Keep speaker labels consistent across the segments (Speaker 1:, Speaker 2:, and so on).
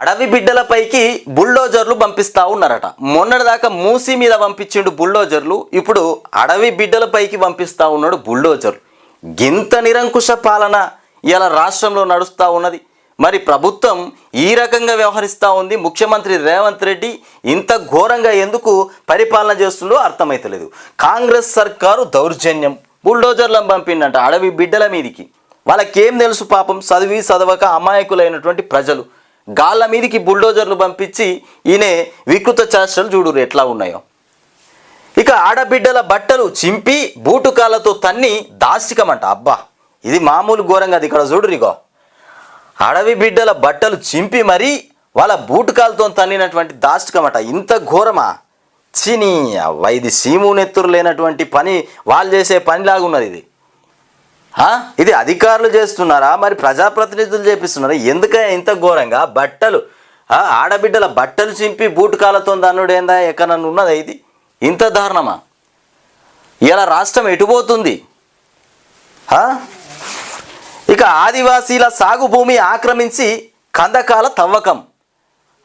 Speaker 1: అడవి బిడ్డలపైకి బుల్డోజర్లు పంపిస్తా ఉన్నారట. మొన్నటిదాకా మూసి మీద పంపించిండు బుల్డోజర్లు ఇప్పుడు అడవి బిడ్డలపైకి పంపిస్తా ఉన్నాడు బుల్డోజర్లు. గింత నిరంకుశ పాలన ఇలా రాష్ట్రంలో నడుస్తూ ఉన్నది. మరి ప్రభుత్వం ఈ రకంగా వ్యవహరిస్తూ ఉంది. ముఖ్యమంత్రి రేవంత్ రెడ్డి ఇంత ఘోరంగా ఎందుకు పరిపాలన చేస్తుండో అర్థమైతలేదు. కాంగ్రెస్ సర్కారు దౌర్జన్యం. బుల్డోజర్లను పంపిండంట అడవి బిడ్డల మీదికి. వాళ్ళకేం తెలుసు పాపం? చదివి చదవక అమాయకులైనటువంటి ప్రజలు. గాళ్ళ మీదికి బుల్డోజర్లు పంపించి ఈయనే వికృత చేష్టలు చూడురు ఎట్లా ఉన్నాయో? ఇక ఆడబిడ్డల బట్టలు చింపి బూటుకాలతో తన్ని దాష్టికమంట. అబ్బా ఇది మామూలు ఘోరంగా అది ఇక్కడ చూడురు ఇగో. అడవి బిడ్డల బట్టలు చింపి మరీ వాళ్ళ బూటుకాలతో తన్నినటువంటి దాష్టికమట. ఇంత ఘోరమా? చిని వైది ఇది సీము నెత్తురు లేనటువంటి పని వాళ్ళు చేసే పనిలాగున్నది ఇది. ఇది అధికారులు చేస్తున్నారా? మరి ప్రజాప్రతినిధులు చేపిస్తున్నారా? ఎందుకే ఇంత ఘోరంగా? బట్టలు. ఆడబిడ్డల బట్టలు చింపి బూటుకాలతో దన్నుడేందా ఎక్కడన్నా ఉన్నదా ఇది? ఇంత దారుణమా? ఇలా రాష్ట్రం ఎటుపోతుంది ఇక ఆదివాసీల సాగు భూమి ఆక్రమించి కందకాల తవ్వకం.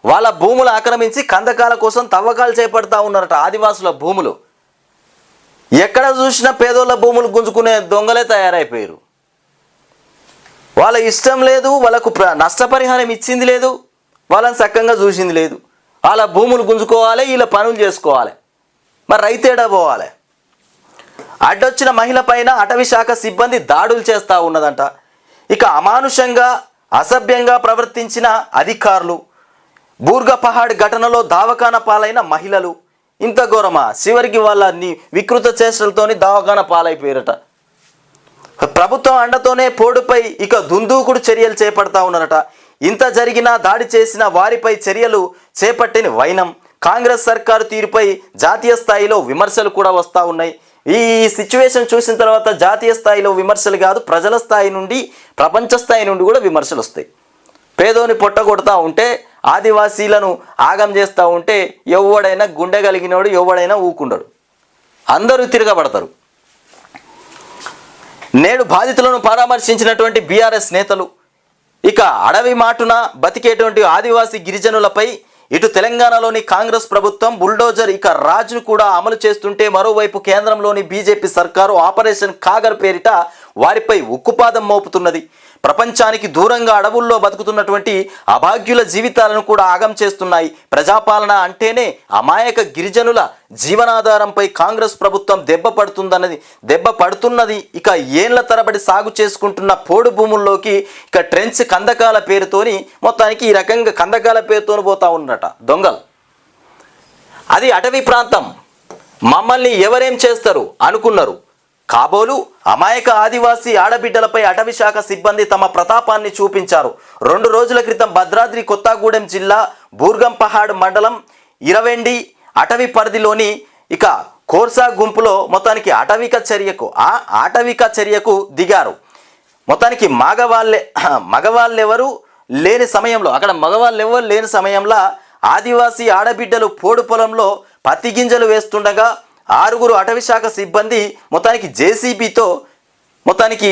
Speaker 1: వాళ్ళ భూములు ఆక్రమించి కందకాల కోసం తవ్వకాలు చేపడతా ఉన్నారట ఆదివాసుల భూములు. ఎక్కడ చూసినా పేదోళ్ళ భూములు గుంజుకునే దొంగలే తయారైపోయారు. వాళ్ళ ఇష్టం లేదు వాళ్ళకు ప్ర- నష్టపరిహారం ఇచ్చింది లేదు వాళ్ళని చక్కగా చూసింది లేదు. వాళ్ళ భూములు గుంజుకోవాలి వీళ్ళ పనులు చేసుకోవాలి. మరి రైతేడా పోవాలి? అడ్డొచ్చిన మహిళ పైన అటవీ శాఖ సిబ్బంది దాడులు చేస్తూ ఉన్నదంట. ఇక అమానుషంగా అసభ్యంగా ప్రవర్తించిన అధికారులు బూర్గపహాడ్ ఘటనలో దావకాన పాలైన మహిళలు ఇంత ఘోరమా? చివరికి వాళ్ళ నీ వికృత చేష్టలతోని దవాఖాన పాలైపోయారట. ప్రభుత్వం అండతోనే పోడుపై ఇక దుందూకుడు చర్యలు చేపడతా ఉన్నారట. ఇంత జరిగినా దాడి చేసిన వారిపై చర్యలు చేపట్టిన వైనం. కాంగ్రెస్ సర్కారు తీరుపై జాతీయ స్థాయిలో విమర్శలు కూడా వస్తూ ఉన్నాయి. ఈ సిచ్యువేషన్ చూసిన తర్వాత జాతీయ స్థాయిలో విమర్శలు కాదు ప్రజల స్థాయి నుండి ప్రపంచ స్థాయి నుండి కూడా విమర్శలు వస్తాయి. పేదోని పొట్ట కొడతా ఉంటే ఆదివాసీలను ఆగం చేస్తూ ఉంటే ఎవడైనా గుండె కలిగినోడు ఎవడైనా ఊకుండడు. అందరూ తిరగబడతారు. నేడు బాధితులను పరామర్శించినటువంటి బీఆర్ఎస్ నేతలు ఇక అడవి మాటున బతికేటువంటి ఆదివాసీ గిరిజనులపై ఇటు తెలంగాణలోని కాంగ్రెస్ ప్రభుత్వం బుల్డోజర్ ఇక రాజును కూడా అమలు చేస్తుంటే మరోవైపు కేంద్రంలోని బీజేపీ సర్కారు ఆపరేషన్ కాగర్ పేరిట వారిపై ఉక్కుపాదం మోపుతున్నది. ప్రపంచానికి దూరంగా అడవుల్లో బతుకుతున్నటువంటి అభాగ్యుల జీవితాలను కూడా ఆగం చేస్తున్నాయి. ప్రజాపాలన అంటేనే అమాయక గిరిజనుల జీవనాధారంపై కాంగ్రెస్ ప్రభుత్వం దెబ్బ పడుతుందన్నది దెబ్బ పడుతున్నది ఇక ఏండ్ల తరబడి సాగు చేసుకుంటున్న పోడు భూముల్లోకి ఇక ట్రెంచ్ కందకాల పేరుతోని మొత్తానికి ఈ రకంగా కందకాల పేరుతోని పోతా ఉన్నట దొంగలు. అది అటవీ ప్రాంతం. మమ్మల్ని ఎవరేం చేస్తారు? అనుకున్నారు. కాబోలు అమాయక ఆదివాసీ ఆడబిడ్డలపై అటవీ శాఖ సిబ్బంది తమ ప్రతాపాన్ని చూపించారు. రెండు రోజుల క్రితం భద్రాద్రి కొత్తగూడెం జిల్లా బూర్గంపహాడ్ మండలం ఇరవెండి అటవీ పరిధిలోని ఇక కోర్సా గుంపులో మొత్తానికి అటవిక చర్యకు ఆ ఆటవిక చర్యకు దిగారు. మొత్తానికి మగవాళ్ళే మగవాళ్ళెవరు లేని సమయంలో అక్కడ మగవాళ్ళెవరు లేని సమయంలో ఆదివాసీ ఆడబిడ్డలు పోడు పొలంలో పత్తి గింజలు వేస్తుండగా ఆరుగురు అటవీ శాఖ సిబ్బంది మొత్తానికి జేసీబీతో మొత్తానికి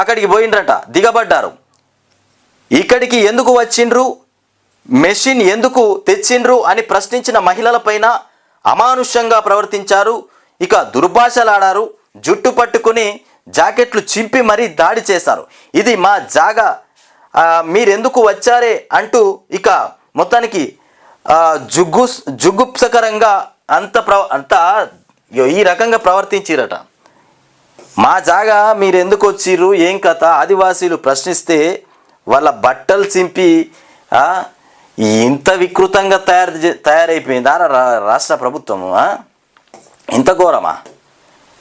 Speaker 1: అక్కడికి పోయిండ్రట దిగబడ్డారు. ఇక్కడికి ఎందుకు వచ్చిండ్రు? మెషిన్ ఎందుకు తెచ్చిండ్రు అని ప్రశ్నించిన మహిళలపైన అమానుష్యంగా ప్రవర్తించారు. ఇక దుర్భాషలాడారు జుట్టు పట్టుకుని జాకెట్లు చింపి మరీ దాడి చేశారు. ఇది మా జాగా మీరెందుకు వచ్చారే అంటూ ఇక మొత్తానికి జుగ్గు జుగుప్సకరంగా అంత ప్ర అంత ఈ రకంగా ప్రవర్తించిరట. మా జాగా మీరు ఎందుకు వచ్చిర్రు? ఏం కథ? ఆదివాసీలు ప్రశ్నిస్తే వాళ్ళ బట్టలు చింపి ఇంత వికృతంగా తయారు చే- తయారైపోయిందా? రా- రాష్ట్ర ప్రభుత్వము ఇంత ఘోరమా?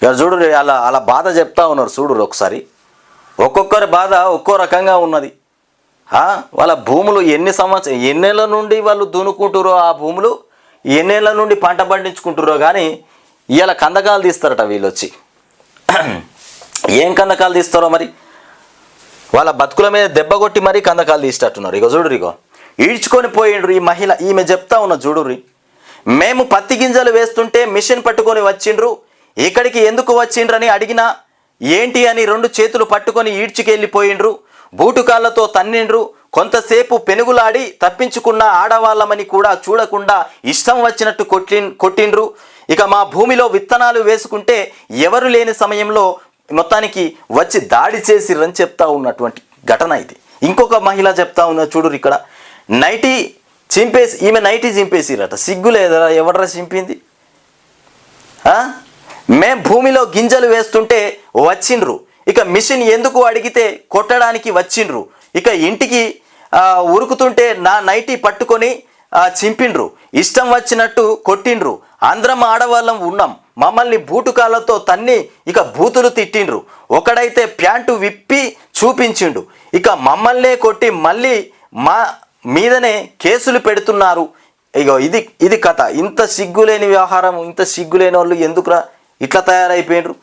Speaker 1: ఇక చూడు అలా అలా బాధ చెప్తా ఉన్నారు చూడు ఒకసారి. ఒక్కొక్కరి బాధ ఒక్కో రకంగా ఉన్నది. వాళ్ళ భూములు ఎన్ని సంవత్సరం ఎన్నేళ్ళ నుండి వాళ్ళు దునుకుంటారో ఆ భూములు? ఎన్నేళ్ళ నుండి పంట పండించుకుంటారో కానీ ఇలా కందకాలు తీస్తారట వీళ్ళు వచ్చి ఏం కందకాలు తీస్తారో మరి? వాళ్ళ బతుకుల మీద దెబ్బ కొట్టి మరీ కందకాలు తీసేటట్టున్నారు. ఇక చూడు ఇగో. ఈడ్చుకొని పోయిండ్రు ఈ మహిళ. ఈమె చెప్తా ఉన్న చూడుర్రి. మేము పత్తి గింజలు వేస్తుంటే మిషన్ పట్టుకొని వచ్చిండ్రు. ఇక్కడికి ఎందుకు వచ్చిండ్రని అడిగినా ఏంటి అని రెండు చేతులు పట్టుకొని ఈడ్చుకెళ్ళిపోయిండ్రు. బూటుకాళ్ళతో తన్నిండ్రు. కొంతసేపు పెనుగులాడి తప్పించుకున్న ఆడవాళ్ళమని కూడా చూడకుండా ఇష్టం వచ్చినట్టు కొట్టి కొట్టిండ్రు. ఇక మా భూమిలో విత్తనాలు వేసుకుంటే ఎవరు లేని సమయంలో మొత్తానికి వచ్చి దాడి చేసిర్రని చెప్తా ఉన్నటువంటి ఘటన ఇది. ఇంకొక మహిళ చెప్తా ఉన్న చూడు ఇక్కడ. నైటీ చింపేసి ఈమె నైటీ చింపేసిరట. సిగ్గు లేదరా ఎవడరా చింపింది? మేం భూమిలో గింజలు వేస్తుంటే వచ్చిండ్రు. ఇక మిషన్ ఎందుకు అడిగితే కొట్టడానికి వచ్చిండ్రు. ఇక ఇంటికి ఉరుకుతుంటే నా నైటీ పట్టుకొని చింపిండ్రు. ఇష్టం వచ్చినట్టు కొట్టిండ్రు. అందరం ఆడవాళ్ళం ఉన్నాం. మమ్మల్ని బూటుకాలతో తన్ని ఇక బూతులు తిట్టిండ్రు. ఒకడైతే ప్యాంటు విప్పి చూపించిండు. ఇక మమ్మల్నే కొట్టి మళ్ళీ మా మీదనే కేసులు పెడుతున్నారు. ఇగో ఇది ఇది కథ. ఇంత సిగ్గులేని వ్యవహారం ఇంత సిగ్గులేని వాళ్ళు ఎందుకురా ఇట్లా తయారైపోయినరు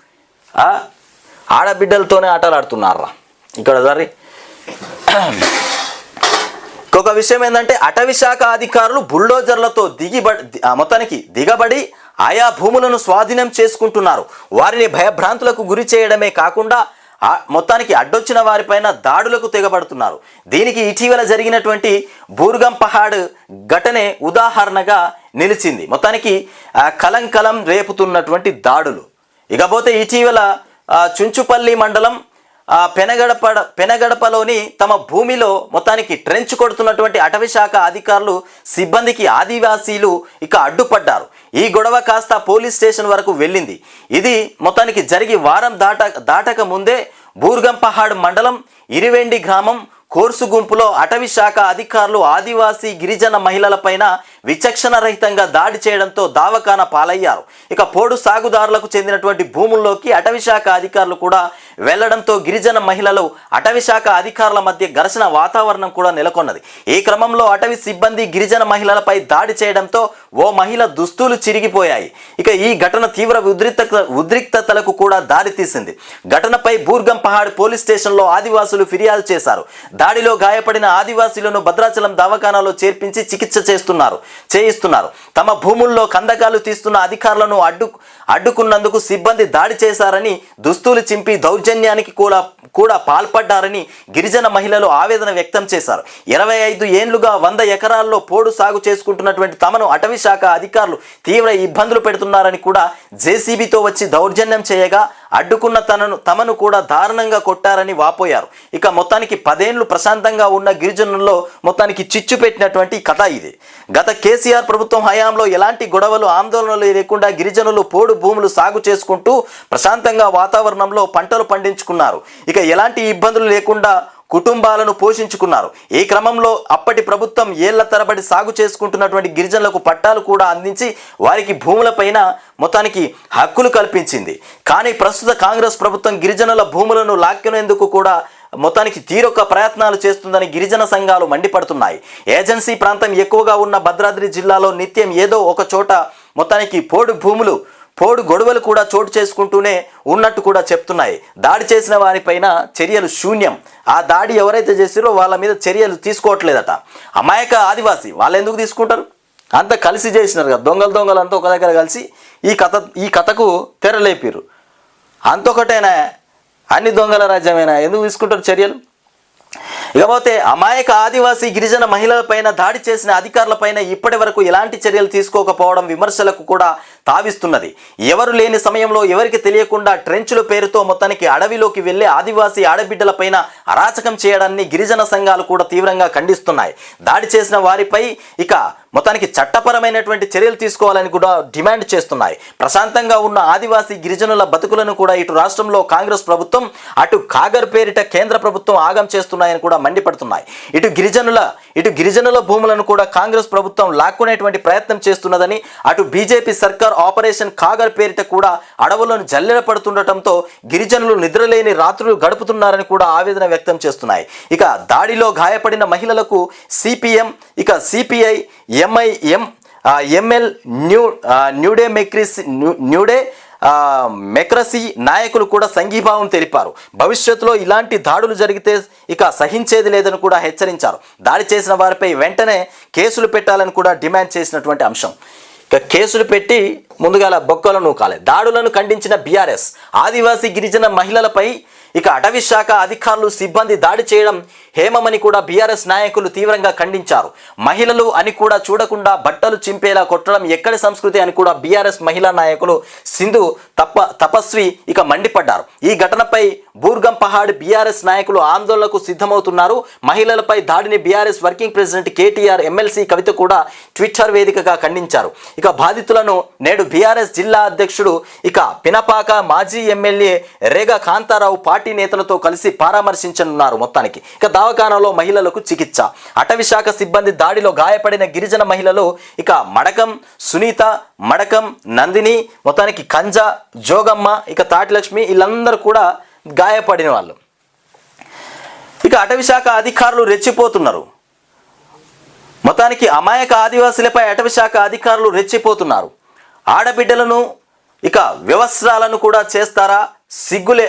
Speaker 1: ఆడబిడ్డలతోనే ఆటలు ఆడుతున్నారా ఇక్కడ సరే. ఇంకొక విషయం ఏంటంటే అటవీ శాఖ అధికారులు బుల్డోజర్లతో దిగిబడి మొత్తానికి దిగబడి ఆయా భూములను స్వాధీనం చేసుకుంటున్నారు. వారిని భయభ్రాంతులకు గురి చేయడమే కాకుండా మొత్తానికి అడ్డొచ్చిన వారిపైన దాడులకు తెగబడుతున్నారు. దీనికి ఇటీవల జరిగినటువంటి బూర్గం పహాడ్ ఘటనే ఉదాహరణగా నిలిచింది. మొత్తానికి కలం కలంకలం రేపుతున్నటువంటి దాడులు. ఇకపోతే ఇటీవల చుంచుపల్లి మండలం ఆ పెనగడప పెనగడపలోని తమ భూమిలో మొత్తానికి ట్రెంచ్ కొడుతున్నటువంటి అటవీ శాఖ అధికారులు సిబ్బందికి ఆదివాసీలు ఇక అడ్డుపడ్డారు. ఈ గొడవ కాస్త పోలీస్ స్టేషన్ వరకు వెళ్ళింది. ఇది మొత్తానికి జరిగి వారం దాట దాటక ముందే బూర్గంపహాడ్ మండలం ఇరివెండి గ్రామం కోర్సు గుంపులో అటవీ శాఖ అధికారులు ఆదివాసీ గిరిజన మహిళలపైన విచక్షణ రహితంగా దాడి చేయడంతో దావకాన పాలయ్యారు. ఇక పోడు సాగుదారులకు చెందినటువంటి భూముల్లోకి అటవీ శాఖ అధికారులు కూడా వెళ్ళడంతో గిరిజన మహిళలు అటవీ శాఖ అధికారుల మధ్య ఘర్షణ వాతావరణం కూడా నెలకొన్నది. ఈ క్రమంలో అటవీ సిబ్బంది గిరిజన మహిళలపై దాడి చేయడంతో ఓ మహిళ దుస్తులు చిరిగిపోయాయి. ఇక ఈ ఘటన తీవ్ర ఉద్రిక్త ఉద్రిక్తతలకు కూడా దారితీసింది. ఘటనపై బూర్గం పహాడ్ పోలీస్ స్టేషన్లో ఆదివాసులు ఫిర్యాదు చేశారు. దాడిలో గాయపడిన ఆదివాసీలను భద్రాచలం దవాఖానాలో చేర్పించి చికిత్స చేస్తున్నారు చేయిస్తున్నారు. తమ భూముల్లో కందకాలు తీస్తున్న అధికారులను అడ్డు అడ్డుకున్నందుకు సిబ్బంది దాడి చేశారని దుస్తులు చింపి దౌర్జన్యానికి కూడా కూడా పాల్పడ్డారని గిరిజన మహిళలు ఆవేదన వ్యక్తం చేశారు. ఇరవై ఐదు ఏండ్లుగా వంద ఎకరాల్లో పోడు సాగు చేసుకుంటున్నటువంటి తమను అటవీ శాఖ అధికారులు తీవ్ర ఇబ్బందులు పెడుతున్నారని కూడా జేసీబీతో వచ్చి దౌర్జన్యం చేయగా అడ్డుకున్న తనను తమను కూడా దారుణంగా కొట్టారని వాపోయారు. ఇక మొత్తానికి పదేళ్ళు ప్రశాంతంగా ఉన్న గిరిజనుల్లో మొత్తానికి చిచ్చు పెట్టినటువంటి కథ ఇది. గత కేసీఆర్ ప్రభుత్వం హయాంలో ఎలాంటి గొడవలు ఆందోళనలు లేకుండా గిరిజనులు పోడు భూములు సాగు చేసుకుంటూ ప్రశాంతంగా వాతావరణంలో పంటలు పండించుకున్నారు. ఇక ఎలాంటి ఇబ్బందులు లేకుండా కుటుంబాలను పోషించుకున్నారు. ఈ క్రమంలో అప్పటి ప్రభుత్వం ఏళ్ళ తరబడి సాగు చేసుకుంటున్నటువంటి గిరిజనులకు పట్టాలు కూడా అందించి వారికి భూములపైన మొత్తానికి హక్కులు కల్పించింది. కానీ ప్రస్తుత కాంగ్రెస్ ప్రభుత్వం గిరిజనుల భూములను లాక్కునేందుకు కూడా మొత్తానికి తీరొక్క ప్రయత్నాలు చేస్తుందని గిరిజన సంఘాలు మండిపడుతున్నాయి. ఏజెన్సీ ప్రాంతం ఎక్కువగా ఉన్న భద్రాద్రి జిల్లాలో నిత్యం ఏదో ఒక చోట మొత్తానికి పోడు భూములు పోడు గొడవలు కూడా చోటు చేసుకుంటూనే ఉన్నట్టు కూడా చెప్తున్నాయి. దాడి చేసిన వారిపైన చర్యలు శూన్యం. ఆ దాడి ఎవరైతే చేసిరో వాళ్ళ మీద చర్యలు తీసుకోవట్లేదట. అమాయక ఆదివాసి వాళ్ళు ఎందుకు తీసుకుంటారు? అంతా కలిసి చేసినారు కదా. దొంగలు దొంగలు అంతా ఒక దగ్గర కలిసి ఈ కథ ఈ కథకు తెరలేపారు. అంతొకటేనా? అన్ని దొంగల రాజ్యమేనా? ఎందుకు తీసుకుంటారు చర్యలు? ఇకపోతే అమాయక ఆదివాసీ గిరిజన మహిళలపైన దాడి చేసిన అధికారులపైన ఇప్పటి వరకు ఎలాంటి చర్యలు తీసుకోకపోవడం విమర్శలకు కూడా తావిస్తున్నది. ఎవరు లేని సమయంలో ఎవరికి తెలియకుండా ట్రెంచుల పేరుతో మొత్తానికి అడవిలోకి వెళ్ళే ఆదివాసీ ఆడబిడ్డలపైన అరాచకం చేయడాన్ని గిరిజన సంఘాలు కూడా తీవ్రంగా ఖండిస్తున్నాయి. దాడి చేసిన వారిపై ఇక మొత్తానికి చట్టపరమైనటువంటి చర్యలు తీసుకోవాలని కూడా డిమాండ్ చేస్తున్నాయి. ప్రశాంతంగా ఉన్న ఆదివాసీ గిరిజనుల బతుకులను కూడా ఇటు రాష్ట్రంలో కాంగ్రెస్ ప్రభుత్వం అటు కాగర్ పేరిట కేంద్ర ప్రభుత్వం ఆగం చేస్తున్నాయని కూడా మండిపడుతున్నాయి. ఇటు గిరిజనుల ఇటు గిరిజనుల భూములను కూడా కాంగ్రెస్ ప్రభుత్వం లాక్కునేటువంటి ప్రయత్నం చేస్తున్నదని అటు బీజేపీ సర్కార్ ఆపరేషన్ కాగర్ పేరిట కూడా అడవులను జల్లెడ పడుతుండటంతో గిరిజనులు నిద్రలేని రాత్రులు గడుపుతున్నారని కూడా ఆవేదన వ్యక్తం చేస్తున్నాయి. ఇక దాడిలో గాయపడిన మహిళలకు సిపిఎం ఇక CPI MIM ML new new democracy new- new democracy నాయకులు కూడా సంఘీభావం తెలిపారు. భవిష్యత్తులో ఇలాంటి దాడులు జరిగితే ఇక సహించేది లేదని కూడా హెచ్చరించారు. దాడి చేసిన వారిపై వెంటనే కేసులు పెట్టాలని కూడా డిమాండ్ చేసినటువంటి అంశం. ఇక కేసులు పెట్టి ముందుగా బొక్కలను నూకాలి దాడులను ఖండించిన బీఆర్ఎస్ ఆదివాసీ గిరిజన మహిళలపై ఇక అటవీ శాఖ అధికారులు సిబ్బంది దాడి చేయడం హేమమని కూడా బీఆర్ఎస్ నాయకులు తీవ్రంగా ఖండించారు. మహిళలు అని కూడా చూడకుండా బట్టలు చింపేలా కొట్టడం ఎక్కడి సంస్కృతి అని కూడా బీఆర్ఎస్ మహిళా నాయకులు సింధు తప్ప తపస్వి ఇక మండిపడ్డారు. ఈ ఘటనపై బూర్గం పహాడ్ బీఆర్ఎస్ నాయకులు ఆందోళనకు సిద్ధమవుతున్నారు. మహిళలపై దాడిని BRS working president KTR MLC Kavitha కూడా ట్విట్టర్ వేదికగా ఖండించారు. ఇక బాధితులను నేడు బీఆర్ఎస్ జిల్లా అధ్యక్షుడు ఇక పినపాక మాజీ ఎమ్మెల్యే రేగ కాంతారావు పార్టీ నేతలతో కలిసి పరామర్శించనున్నారు మొత్తానికి. ఇక దవాఖానాలో మహిళలకు చికిత్స. అటవీశాఖ సిబ్బంది దాడిలో గాయపడిన గిరిజన మహిళలు ఇక మడకం సునీత మడకం నందిని మొత్తానికి కంజా జోగమ్మ ఇక తాటిలక్ష్మి వీళ్ళందరూ కూడా గాయపడిన వాళ్ళు. ఇక అటవీ శాఖ అధికారులు రెచ్చిపోతున్నారు. మొత్తానికి అమాయక ఆదివాసులపై అటవీ శాఖ అధికారులు రెచ్చిపోతున్నారు. ఆడబిడ్డలను ఇక వ్యవస్త్రాలను కూడా చేస్తారా? సిగ్గులే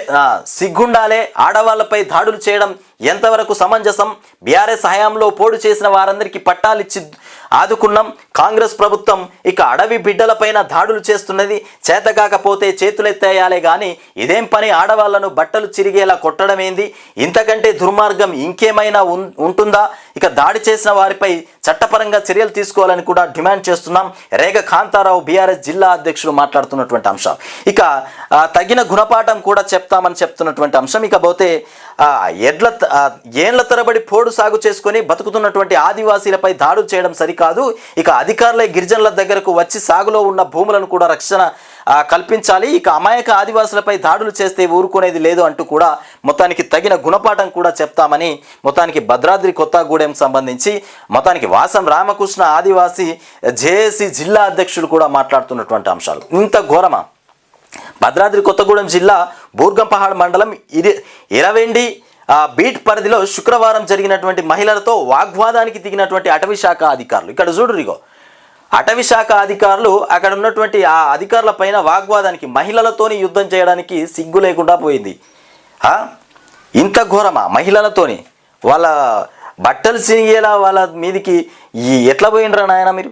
Speaker 1: సిగ్గుండాలే ఆడవాళ్ళపై దాడులు చేయడం ఎంతవరకు సమంజసం? బీఆర్ఎస్ హయాంలో పోడు చేసిన వారందరికీ పట్టాలిచ్చి ఆదుకున్నాం. కాంగ్రెస్ ప్రభుత్వం ఇక అడవి బిడ్డలపైన దాడులు చేస్తున్నది. చేతకాకపోతే చేతులెత్తేయాలే కానీ ఇదేం పని? ఆడవాళ్ళను బట్టలు చిరిగేలా కొట్టడమేంది? ఇంతకంటే దుర్మార్గం ఇంకేమైనా ఉంటుందా? ఇక దాడి చేసిన వారిపై చట్టపరంగా చర్యలు తీసుకోవాలని కూడా డిమాండ్ చేస్తున్నాం. రేగ కాంతారావు బీఆర్ఎస్ జిల్లా అధ్యక్షుడు మాట్లాడుతున్నటువంటి అంశం. ఇక తగిన గుణపాఠం కూడా చెప్తామని చెప్తున్నటువంటి అంశం. ఇకపోతే ఎడ్ల త- ఏండ్ల తరబడి పోడు సాగు చేసుకొని బతుకుతున్నటువంటి ఆదివాసీలపై దాడులు చేయడం సరికాదు. ఇక అధికారులే గిరిజనుల దగ్గరకు వచ్చి సాగులో ఉన్న భూములను కూడా రక్షణ కల్పించాలి. ఇక అమాయక ఆదివాసులపై దాడులు చేస్తే ఊరుకునేది లేదు అంటూ కూడా మొత్తానికి తగిన గుణపాఠం కూడా చెప్తామని మొత్తానికి భద్రాద్రి కొత్తగూడెం సంబంధించి మొత్తానికి వాసం రామకృష్ణ ఆదివాసీ జేఏసీ జిల్లా అధ్యక్షుడు కూడా మాట్లాడుతున్నటువంటి అంశాలు. ఇంత ఘోరమా? భద్రాద్రి కొత్తగూడెం జిల్లా బూర్గంపహాడ్ మండలం ఇది ఇరవెండి బీట్ పరిధిలో శుక్రవారం జరిగినటువంటి మహిళలతో వాగ్వాదానికి దిగినటువంటి అటవీ శాఖ అధికారులు. ఇక్కడ చూడు రిగో అటవీ శాఖ అధికారులు అక్కడ ఉన్నటువంటి ఆ అధికారుల పైన వాగ్వాదానికి మహిళలతోని యుద్ధం చేయడానికి సిగ్గు లేకుండా పోయింది. ఇంత ఘోరమా? మహిళలతోని? వాళ్ళ బట్టలు చిరిగేలా వాళ్ళ మీదికి ఎట్లా పోయిండ్రా నాయన మీరు?